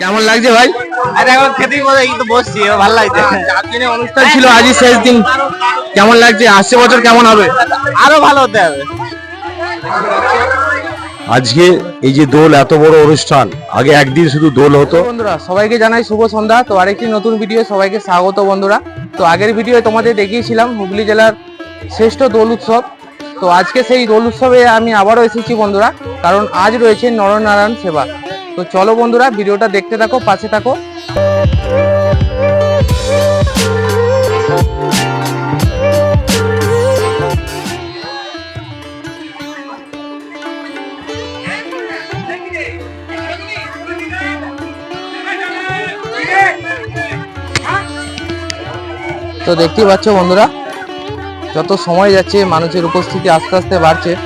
কেমন লাগছে ভাই? আরে এখন খেতেই মজা কিন্তু বসছি ভালো লাগছে। চার দিনের অনুষ্ঠান ছিল আজই শেষ দিন। কেমন লাগছে? আসছে বছর কেমন হবে? আরও ভালো হতে হবে। আজকে এই যে দোল এত বড় অনুষ্ঠান আগে একদিন শুধু দোল হতো। বন্ধুরা সবাইকে জানাই শুভ সন্ধ্যা। তো আরেকটি নতুন ভিডিও সবাইকে স্বাগত বন্ধুরা। তো আগের ভিডিও তোমাদের দেখিয়েছিলাম হুগলি জেলার শ্রেষ্ঠ দোল উৎসব। তো আজকে সেই দোল উৎসবে আমি আবারও এসেছি বন্ধুরা, কারণ আজ রয়েছে নরনারায়ণ সেবা। তো চলো বন্ধুরা, ভিডিওটা দেখতে থাকো, পাশে থাকো। তো দেখতেই পাচ্ছ বন্ধুরা যত সময় যাচ্ছে, মানুষের উপস্থিতি আস্তে আস্তে বাড়ছে।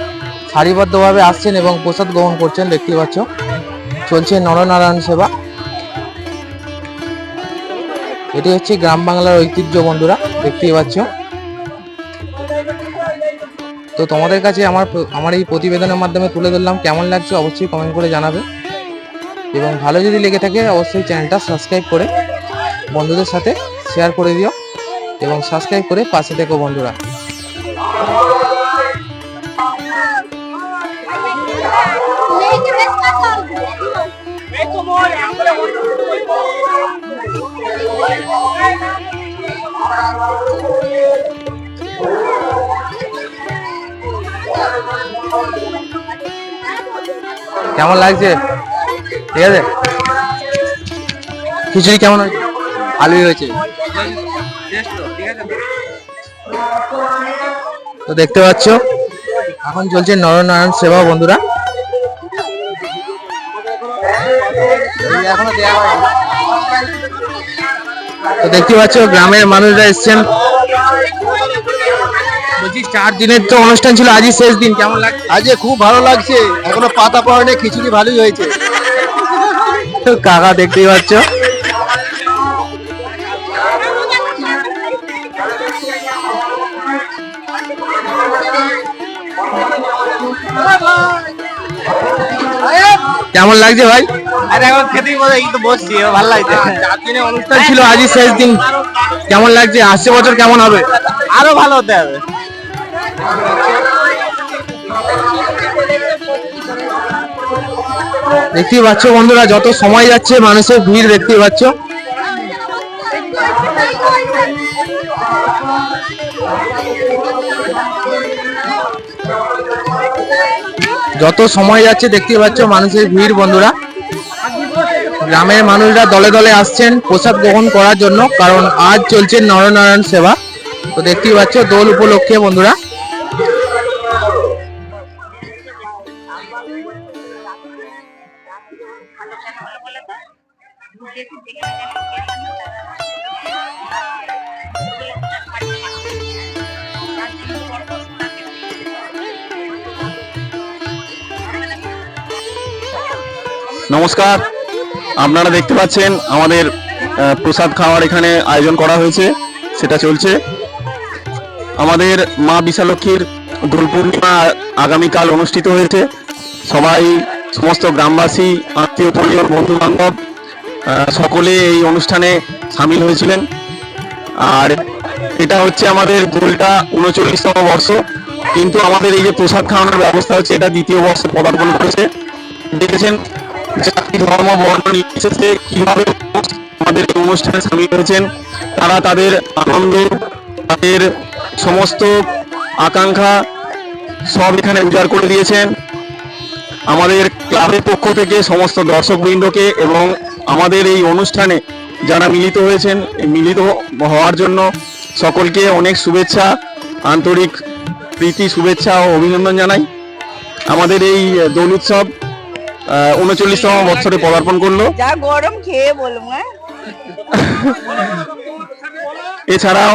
সারিবদ্ধভাবে আসছেন এবং প্রসাদ গ্রহণ করছেন দেখতে পাচ্ছ। চলছে নরনারায়ণ সেবা। এটি হচ্ছে গ্রাম বাংলার ঐতিহ্য, বন্ধুরা, দেখতেই পাচ্ছ। তো তোমাদের কাছে আমার আমার এই প্রতিবেদনের মাধ্যমে তুলে ধরলাম। কেমন লাগছে অবশ্যই কমেন্ট করে জানাবে। এবং ভালো যদি লেগে থাকে, অবশ্যই চ্যানেলটা সাবস্ক্রাইব করে বন্ধুদের সাথে শেয়ার করে দিও। এবং সাবস্ক্রাইব করে পাশে থেকো, বন্ধুরা। কেমন লাগছে? ঠিক আছে? খিচুড়ি কেমন হয়েছে? ভালোই হয়েছে। তো দেখতে পাচ্ছ এখন চলছে নরনারায়ণ সেবা বন্ধুরা। তো দেখতে পাচ্ছ গ্রামের মানুষরা এসছেন। বলছি চার দিনের তো অনুষ্ঠান ছিল আজই শেষ দিন কেমন লাগছে? আজকে খুব ভালো লাগছে এখনও পাতা পড়ে খিচুড়ি ভালোই হয়েছে। তো কাকা দেখতেই পাচ্ছ। কেমন লাগছে ভাই? আরে এখন খেতেই মজা কিন্তু বসছি ভালো লাগছে। চার দিনের অনুষ্ঠান ছিল আজই শেষ দিন। কেমন লাগছে? আসছে বছর কেমন হবে? আরও ভালো হতে হবে। দেখতেই পাচ্ছ বন্ধুরা যত সময় যাচ্ছে মানুষের ভিড় দেখতেই পাচ্ছ। যত সময় যাচ্ছে দেখতে পাচ্ছ মানুষের ভিড়, বন্ধুরা। গ্রামের মানুষরা দলে দলে আসছেন প্রসাদ গ্রহণ করার জন্য, কারণ আজ চলছে নরনারায়ণ সেবা। তো দেখতেই পাচ্ছ দোল উপলক্ষে, বন্ধুরা। নমস্কার। আপনারা দেখতে পাচ্ছেন আমাদের প্রসাদ খাওয়ার এখানে আয়োজন করা হয়েছে। সেটা চলছে। আমাদের মা বিশালক্ষীর দোল পূর্ণিমা আগামীকাল অনুষ্ঠিত হয়েছে। সবাই, সমস্ত গ্রামবাসী, আত্মীয় পরিজন বন্ধু বান্ধব সকলে এই অনুষ্ঠানে সামিল হয়েছিলেন। আর এটা হচ্ছে আমাদের দোলটা উনচল্লিশতম বর্ষ। কিন্তু আমাদের এই যে প্রসাদ খাওয়ানোর ব্যবস্থা হচ্ছে, এটা দ্বিতীয় বর্ষে পদার্পণ করেছে। দেখেছেন জাতি, ধর্ম, বর্ণ নির্বিশেষে কীভাবে আমাদের অনুষ্ঠানে সামিল হয়েছেন, তারা তাদের আনন্দ, তাদের সমস্ত আকাঙ্ক্ষা সব এখানে উজাড় করে দিয়েছেন। আমাদের ক্লাবের পক্ষ থেকে সমস্ত দর্শকবৃন্দকে এবং আমাদের এই অনুষ্ঠানে যারা মিলিত হয়েছেন মিলিত হওয়ার জন্য সকলকে অনেক শুভেচ্ছা, আন্তরিক প্রীতি, শুভেচ্ছা ও অভিনন্দন জানাই। আমাদের এই দোল উৎসব উনচল্লিশতম বছরে পদার্পণ করল। যা গরম খেয়ে বলুন হ্যাঁ? এছাড়াও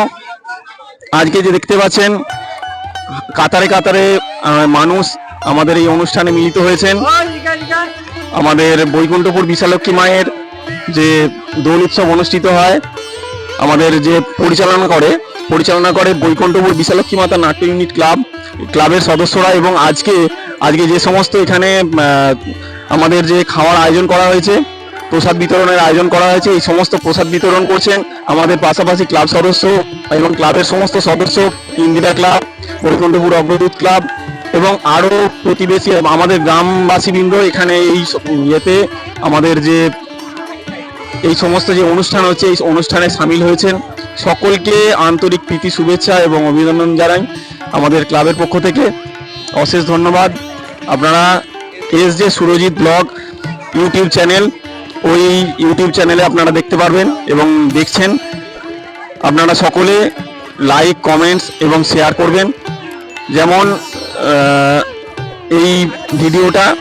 আজকে যে দেখতে পাচ্ছেন কাতারে কাতারে মানুষ আমাদের এই অনুষ্ঠানে মিলিত হয়েছেন। আমাদের বৈকুণ্ঠপুর বিশালক্ষী মায়ের যে দোল উৎসব অনুষ্ঠিত হয় আমাদের যে পরিচালনা করে পরিচালনা করে বৈকুণ্ঠপুর বিশালক্ষী মাতা নাট্য ইউনিট ক্লাব ক্লাবের সদস্যরা এবং আজকে আজকে যে সমস্ত এখানে আমাদের যে খাওয়ার আয়োজন করা হয়েছে, প্রসাদ বিতরণের আয়োজন করা হয়েছে, এই সমস্ত প্রসাদ বিতরণ করছেন আমাদের পাশাপাশি ক্লাব সদস্য এবং ক্লাবের সমস্ত সদস্য, ইন্দিরা ক্লাব, বৈকুণ্ঠপুর অগ্রদূত ক্লাব এবং আরও প্রতিবেশী আমাদের গ্রামবাসীবৃন্দ এখানে এই ইয়েতে আমাদের যে এই সমস্ত যে অনুষ্ঠান হচ্ছে, এই অনুষ্ঠানে সামিল হয়েছেন। সকলকে আন্তরিক প্রীতি, শুভেচ্ছা এবং অভিনন্দন জানাই। আমাদের ক্লাবের পক্ষ থেকে অশেষ ধন্যবাদ। আপনারা S J Surajit blog YouTube channel, ওই ইউটিউব চ্যানেলে আপনারা দেখতে পারবেন এবং দেখছেন। আপনারা সকলে লাইক কমেন্টস এবং শেয়ার করবেন। যেমন এই ভিডিওটা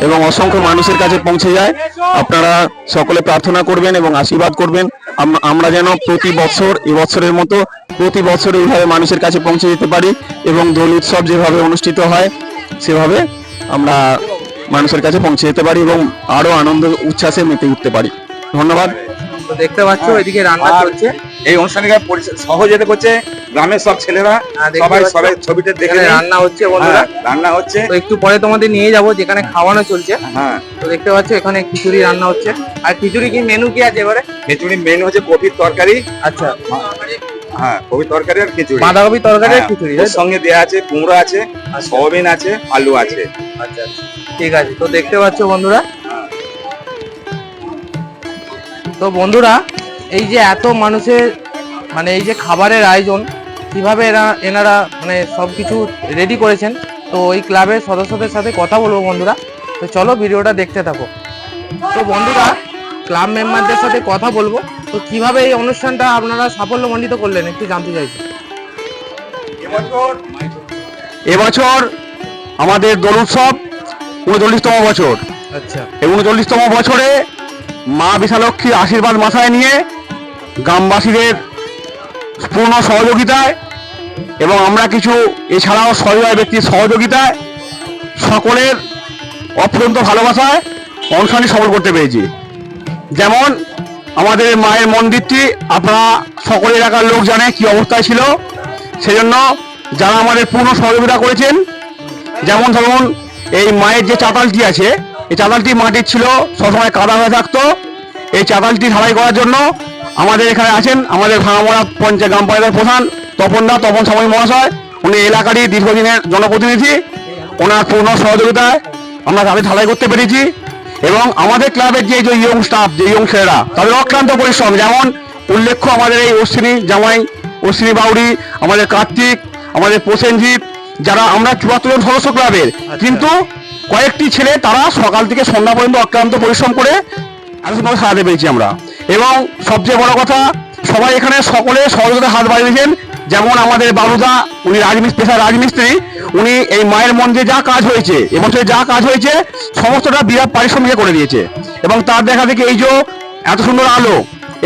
এবং অসংখ্য মানুষের কাছে পৌঁছে যায়। আপনারা সকলে প্রার্থনা করবেন এবং আশীর্বাদ করবেন। আম- আমরা যেন প্রতি বছর এবছরের মতো প্রতি বছর এইভাবে মানুষের কাছে পৌঁছে যেতে পারি এবং দোল উৎসব যেভাবে অনুষ্ঠিত হয়, সেভাবে আমরা মানুষের কাছে পৌঁছে যেতে পারি এবং আরও আনন্দ উচ্ছ্বাসে মেতে উঠতে পারি। ধন্যবাদ। তো দেখতে পাচ্ছ এদিকে রান্না চলছে। এই অনুষ্ঠানকে পরিচ- সহযোগিতা করছে গ্রামের সব ছেলেরা। হ্যাঁ, সবাই। সবাই ছবিটা দেখে রান্না হচ্ছে বন্ধুরা। হ্যাঁ, রান্না হচ্ছে। তো একটু পরে তোমাদের নিয়ে যাব যেখানে খাওয়ানো চলছে। হ্যাঁ। তো দেখতে পাচ্ছ এখানে খিচুড়ি রান্না হচ্ছে। আর খিচুড়ি কি মেনু কি আছে এবারে? খিচুড়ি মেন হচ্ছে কপির তরকারি। আচ্ছা। হ্যাঁ তরকারি আর খিচুড়ি। বাঁধাকপি তরকারি আর হ্যাঁ, খিচুড়ি ওর সঙ্গে দেওয়া আছে কুমড়ো আছে সয়াবিন আছে আলু আছে। আচ্ছা আচ্ছা। ঠিক আছে তো দেখতে পাচ্ছ বন্ধুরা? তো বন্ধুরা এই যে এত মানুষের মানে এই যে খাবারের আয়োজন কীভাবে এরা এনারা মানে সব কিছু রেডি করেছেন তো ওই ক্লাবের সদস্যদের সাথে কথা বলব বন্ধুরা। তো চলো ভিডিওটা দেখতে থাকো। তো বন্ধুরা ক্লাব মেম্বারদের সাথে কথা বলব। তো কীভাবে এই অনুষ্ঠানটা আপনারা সাফল্যমণ্ডিত করলেন একটু জানতে চাইছি। এবছর আমাদের দোল উৎসব উনচল্লিশতম বছর। আচ্ছা। এই উনচল্লিশতম বছরে মা বিশালক্ষীর আশীর্বাদ মাথায় নিয়ে গ্রামবাসীদের পূর্ণ সহযোগিতায় এবং আমরা কিছু এছাড়াও সহযোগী ব্যক্তির সহযোগিতায় সকলের অফুরন্ত ভালোবাসায় অনুষ্ঠানটি সফল করতে পেরেছি। যেমন আমাদের মায়ের মন্দিরটি আপনারা সকল এলাকার লোক জানে কি অবস্থায় ছিল। সেজন্য যারা আমাদের পূর্ণ সহযোগিতা করেছেন, যেমন ধরুন এই মায়ের যে চাতালটি আছে, এই চাতালটি মাটির ছিল, সবসময় কাদা হয়ে থাকতো। এই চাতালটি ঢালাই করার জন্য আমাদের এখানে আছেন আমাদের ভাঙামোড়া পঞ্চায়েত গ্রাম পঞ্চায়েতের প্রধান তপন দা, তপন সময় মহাশয়। উনি এলাকারই দীর্ঘদিনের জনপ্রতিনিধি। ওনার পূর্ণ সহযোগিতায় আমরা তাদের ঢালাই করতে পেরেছি। এবং আমাদের ক্লাবের যে যে ইয়ং স্টাফ যে ইয়ং ছেলেরা তাদের অক্লান্ত পরিশ্রম। যেমন উল্লেখ্য আমাদের এই অশ্বিনী জামাই অশ্বিনী বাউরি আমাদের কার্তিক আমাদের প্রসেনজিৎ যারা আমরা চুয়াত্তর জন সদস্য ক্লাবের। কিন্তু কয়েকটি ছেলে তারা সকাল থেকে সন্ধ্যা পর্যন্ত অক্লান্ত পরিশ্রম করে আলোচনাভাবে সারাতে পেরেছি আমরা। এবং সবচেয়ে বড় কথা সবাই এখানে সকলে সহযোগিতা হাত বাড়িয়েছেন। যেমন আমাদের বাবুদা উনি রাজমিস্ত্রি পেশা রাজমিস্ত্রি, উনি এই মায়ের মন্দিরে যা কাজ হয়েছে, এবছরে যা কাজ হয়েছে, সমস্তটা বিরাট পারিশ্রমিকে করে দিয়েছে। এবং তার দেখা দেখে এই যে এত সুন্দর আলো,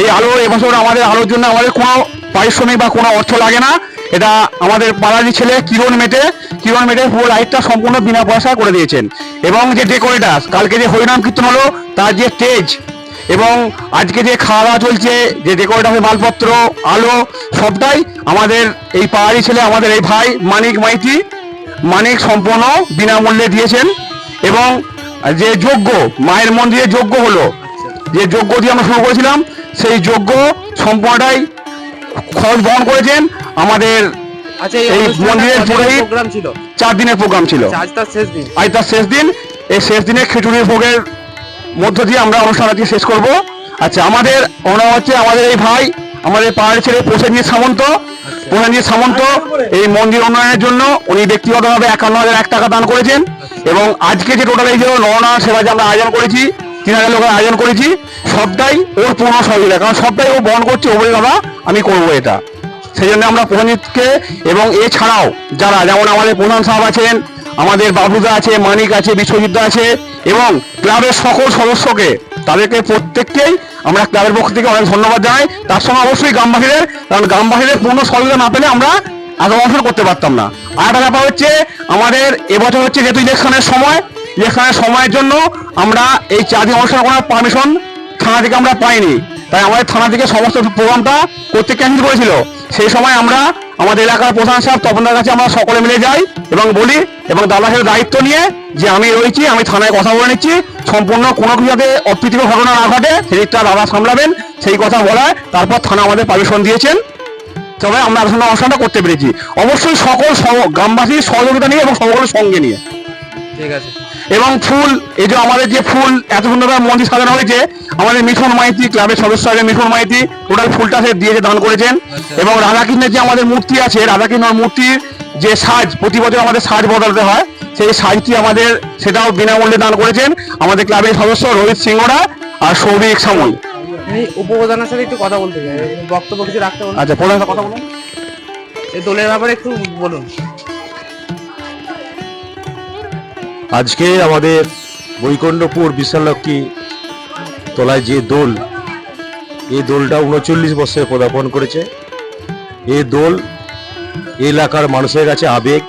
এই আলো এবছর আমাদের আলোর জন্য আমাদের কোনো পারিশ্রমিক বা কোনো অর্থ লাগে না। এটা আমাদের পাড়ারই ছেলে কিরণ মেটে কিরণ মেটে পুরো লাইটটা সম্পূর্ণ বিনা পয়সায় করে দিয়েছেন। এবং যে ডেকোরেটার কালকে যে হরিনাম কীর্তন হলো, তার যে স্টেজ এবং আজকে যে খাওয়া দাওয়া চলছে যে ডেকোরেটারের মালপত্র আলো সবটাই আমাদের এই পাহাড়ি ছেলে আমাদের এই ভাই মানিক মাইতি। মানিক সম্পূর্ণ বিনামূল্যে দিয়েছেন এবং যে যজ্ঞ মায়ের মন্দিরে যজ্ঞ হলো যে যজ্ঞ দিয়ে আমরা শুরু করেছিলাম সেই যজ্ঞ সম্পূর্ণটাই খরচ বহন করেছেন আমাদের আচ্ছা এই মন্দিরের পুরোহিত- প্রোগ্রাম ছিল? চার দিনের প্রোগ্রাম ছিল। আচ্ছা, আজ তার শেষ দিন। আজ তার শেষ দিন। এই শেষ দিনে খিচুড়ি ভোগের মধ্য দিয়ে আমরা অনুষ্ঠানটি শেষ করব। আচ্ছা আমাদের ওনার হচ্ছে আমাদের এই ভাই, আমাদের পাহাড়ি ছেলে প্রসেনজিৎ সামন্ত। প্রসেনজিৎ সামন্ত এই মন্দির উন্নয়নের জন্য উনি ব্যক্তিগতভাবে একান্ন হাজার এক টাকা দান করেছেন এবং আজকে যে টোটাল এই যে নরনারায়ণ সেবা যে আমরা আয়োজন করেছি, তিন হাজার লোকের আয়োজন করেছি, সবটাই ওর পূর্ণ সহযোগিতা, কারণ সবটাই ও বহন করছে, ও দাদা আমি করব এটা। সেই জন্য আমরা প্রধানজিৎকে এবং এছাড়াও যারা, যেমন আমাদের প্রধান সাহেব আছেন, আমাদের বাবুদা আছে, মানিক আছে, বিশ্বজিৎ দা আছে এবং ক্লাবের সকল সদস্যকে তাদেরকে প্রত্যেককেই আমরা ক্লাবের পক্ষ থেকে অনেক ধন্যবাদ জানাই। তার সঙ্গে অবশ্যই গ্রামবাসীদের, কারণ গ্রামবাসীদের পূর্ণ সহযোগিতা না পেলে আমরা অনুষ্ঠান করতে পারতাম না। আর একটা ব্যাপার হচ্ছে, আমাদের এবছর হচ্ছে যেহেতু ইলেকশনের সময়, ইলেকশনের সময়ের জন্য আমরা এই চাঁদি অনুষ্ঠান করার পারমিশন থানা থেকে আমরা পাইনি। তাই আমাদের থানা থেকে সমস্ত প্রোগ্রামটা করতে ক্যান্সেল করেছিল। সেই সময় আমরা আমাদের এলাকার প্রধান সাহেব তপনদার কাছে আমরা সকলে মিলে যাই এবং বলি এবং দাদা সাহেব দায়িত্ব নিয়ে যে আমি রয়েছি, আমি থানায় কথা বলে নিচ্ছি। সম্পূর্ণ কোনো কিছু যাতে অপ্রীতিকর ঘটনা না ঘটে, সেদিকটা দাদা সামলাবেন, সেই কথা বলায় তারপর থানা আমাদের পারমিশন দিয়েছেন। তবে আমরা আসলে অনুষ্ঠানটা করতে পেরেছি। অবশ্যই সকল গ্রামবাসীর সহযোগিতা নিয়ে এবং সকলের সঙ্গে নিয়ে। ঠিক আছে। এবং ফুল এই যে আমাদের যে ফুল এত সুন্দরভাবে মন্দির সাজানো হয়েছে আমাদের মিঠুন মাইতি ক্লাবের সদস্য আছে মিঠুন মাইতি টোটাল ফুলটা সে দিয়েছে দান করেছেন। এবং রাধাকৃষ্ণের যে আমাদের মূর্তি আছে রাধাকৃষ্ণের মূর্তির যে সাজ প্রতি বছর আমাদের সাজ বদলাতে হয় সেই সাজটি আমাদের সেটাও বিনামূল্যে দান করেছেন আমাদের ক্লাবের সদস্য রোহিত সিংহরা আর সৌভিক সামল। আমি উপপ্রধানের সাথে একটু কথা বলতে চাই বক্তব্য কিছু রাখতে আচ্ছা প্রধান কথা বলুন। এই দোলের ব্যাপারে একটু বলুন। আজকে আমাদের বৈকুণ্ঠপুর বিশালক্ষী তলায় যে দোল, এই দোলটা উনচল্লিশ বছরে পদার্পণ করেছে। এই দোল এই এলাকার মানুষের কাছে আবেগ।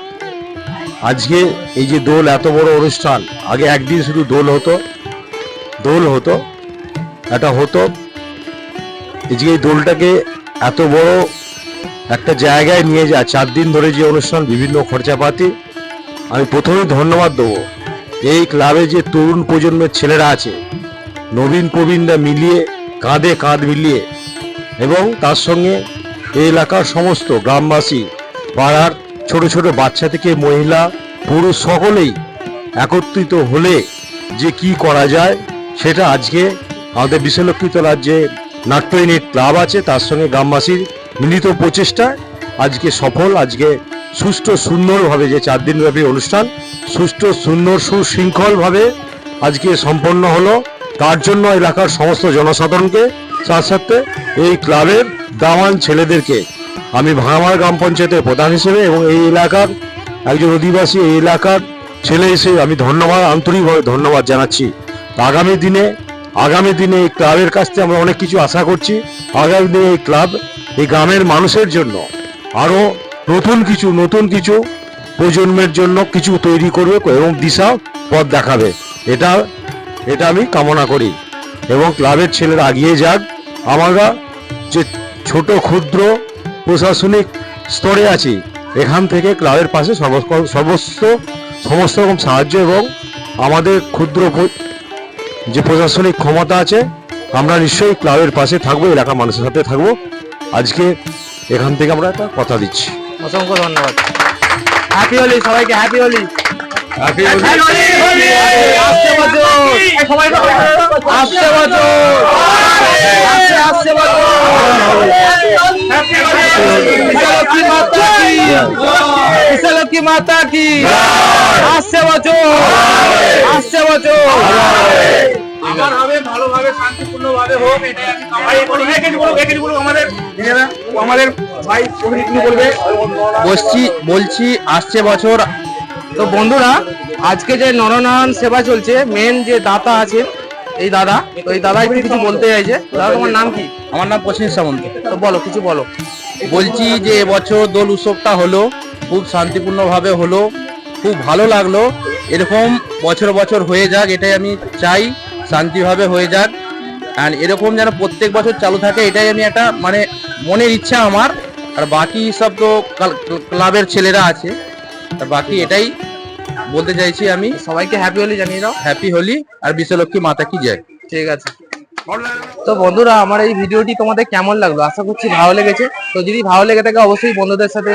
আজকে এই যে দোল এত বড় অনুষ্ঠান, আগে একদিন শুধু দোল হতো দোল হতো, এটা হতো। আজকে এই দোলটাকে এত বড় একটা জায়গায় নিয়ে যায় চার দিন ধরে যে অনুষ্ঠান, বিভিন্ন খরচাপাতি আমি প্রথমেই ধন্যবাদ দেবো। এই ক্লাবে যে তরুণ প্রজন্মের ছেলেরা আছে, নবীন প্রবীণরা মিলিয়ে, কাঁধে কাঁধ মিলিয়ে, এবং তার সঙ্গে এই এলাকার সমস্ত গ্রামবাসী, পাড়ার ছোট ছোট বাচ্চা থেকে মহিলা, পুরুষ সকলেই একত্রিত হলে যে কি করা যায়, সেটা আজকে আমাদের বিশ্বলক্ষিতলার যে নাট্য ইউনিট ক্লাব আছে, তার সঙ্গে গ্রামবাসীর মিলিত প্রচেষ্টায় আজকে সফল, আজকে সুষ্ঠু সুন্দরভাবে যে চার দিনব্যাপী অনুষ্ঠান, সুষ্ঠু সুন্দর সুশৃঙ্খলভাবে আজকে সম্পন্ন হলো। তার জন্য এলাকার সমস্ত জনসাধারণকে সাথে সাথে এই ক্লাবের দামান ছেলেদেরকে আমি ভাঙামার গ্রাম পঞ্চায়েতের প্রধান হিসেবে এবং এই এলাকার একজন অধিবাসী, এই এলাকার ছেলে হিসেবে আমি ধন্যবাদ, আন্তরিকভাবে ধন্যবাদ জানাচ্ছি। আগামী দিনে আগামী দিনে এই ক্লাবের কাছ থেকে আমরা অনেক কিছু আশা করছি। আগামী দিনে এই ক্লাব, এই গ্রামের মানুষের জন্য আরও নতুন কিছু নতুন কিছু প্রজন্মের জন্য কিছু তৈরি করবে এবং দিশা পথ দেখাবে। এটা এটা আমি কামনা করি। এবং ক্লাবের ছেলেরা এগিয়ে যাক। আমরা যে ছোট, ক্ষুদ্র প্রশাসনিক স্তরে আছি, এখান থেকে ক্লাবের পাশে সর্বস্ব সমস্ত রকম সাহায্য এবং আমাদের ক্ষুদ্র যে প্রশাসনিক ক্ষমতা আছে, আমরা নিশ্চয়ই ক্লাবের পাশে থাকব, এলাকার মানুষের সাথে থাকব। আজকে এখান থেকে আমরা একটা কথা দিচ্ছি। অসংখ্য ধন্যবাদ। হ্যাপি হোলি সবাইকে হ্যাপি হোলি হ্যাপি আসছে বছর। আসছে বছর। আসছে আসছে বছর। বিশালক্ষী মাতা কি? বিশালক্ষী মাতা কি? আসছে বছর। আসছে বছর। আমার হবে ভালোভাবে শান্তিপূর্ণ ভাবে হোক এটাই আমি বলুক আমাদের আমাদের ভাই অভিনেত্রী বলবে? বসছি বলছি আসছে বছর। তো বন্ধুরা আজকে যে নরনারায়ণ সেবা চলছে মেন যে দাতা আছেন এই দাদা তো এই দাদা একটু কিছু বলতে চাইছে। দাদা তোমার নাম কি? আমার নাম পশ্চিম সামন্ত। তো বলো কিছু বলো। বলছি যে এবছর দোল উৎসবটা হলো খুব শান্তিপূর্ণভাবে হলো খুব ভালো লাগল। এরকম বছর বছর হয়ে যাক এটাই আমি চাই। শান্তিভাবে হয়ে যাক। আর এরকম যেন প্রত্যেক বছর চালু থাকে এটাই আমি একটা মানে মনের ইচ্ছা আমার। আর বাকি সব তো ক্লাবের ছেলেরা আছে। আর বাকি এটাই বলতে চাইছি আমি। সবাইকে হ্যাপি হোলি জানিয়ে দাও। হ্যাপি হোলি আর বিশ্বলক্ষ্মী মাতা কি জয়। ঠিক আছে। তো বন্ধুরা আমার এই ভিডিওটি তোমাদের কেমন লাগল? আশা করছি ভালো লেগেছে। তো যদি ভালো লেগে থাকে অবশ্যই বন্ধুদের সাথে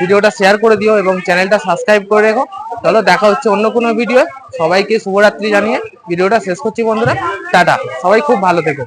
ভিডিওটা শেয়ার করে দিও এবং চ্যানেলটা সাবস্ক্রাইব করে রেখো। চলো দেখা হচ্ছে অন্য কোনো ভিডিও সবাইকে শুভরাত্রি জানিয়ে ভিডিওটা শেষ করছি বন্ধুরা। টাটা। সবাই খুব ভালো থেকো।